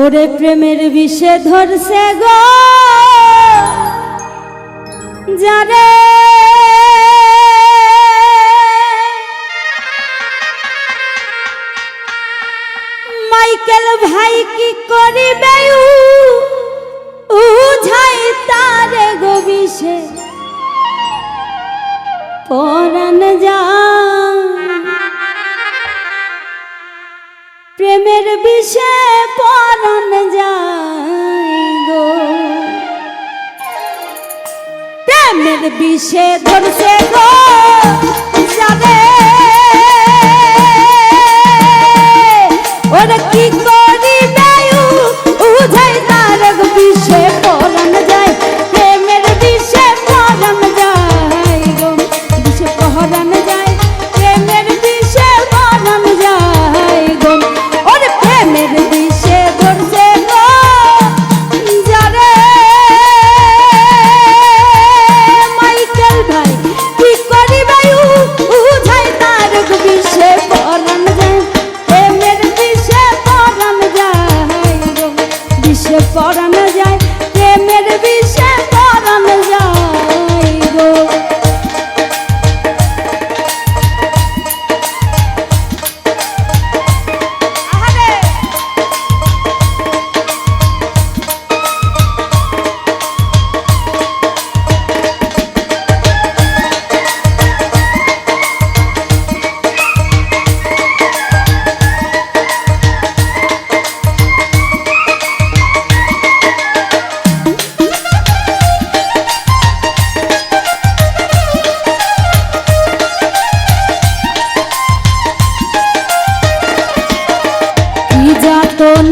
ওরে প্রেমের বিষে ধরছে গো। যারে মাইকেল ভাই কি করিবে উঝাই তারে গো বিষে। পরান যা প্রেমের বিষে পরান যায় প্রেমের বিষে ধরছে গো যাবে ওরা কি পরান যায় প্রেমের বিষে কি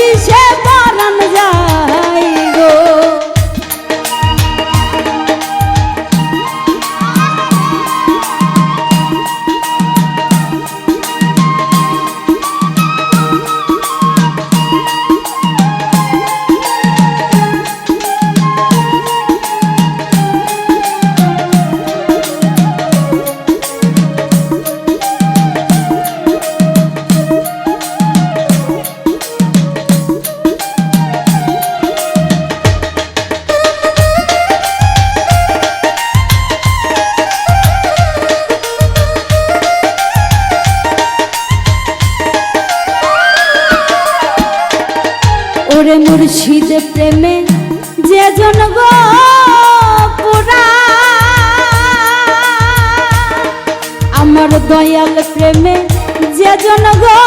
ওরে মুর্শিদ প্রেমে যে জন গো আমার দয়াল প্রেমে যে জন গো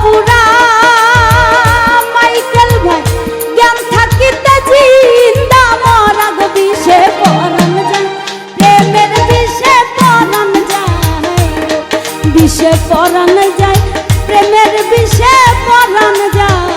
পুরা। মাইকেল ভাই, জ্ঞান থাকিতে জিন্দা মরা গো বিষে পরান যায়। প্রেমের বিষে পরান যায়। বিষে পরান যায়, প্রেমের বিষে পরান যায়।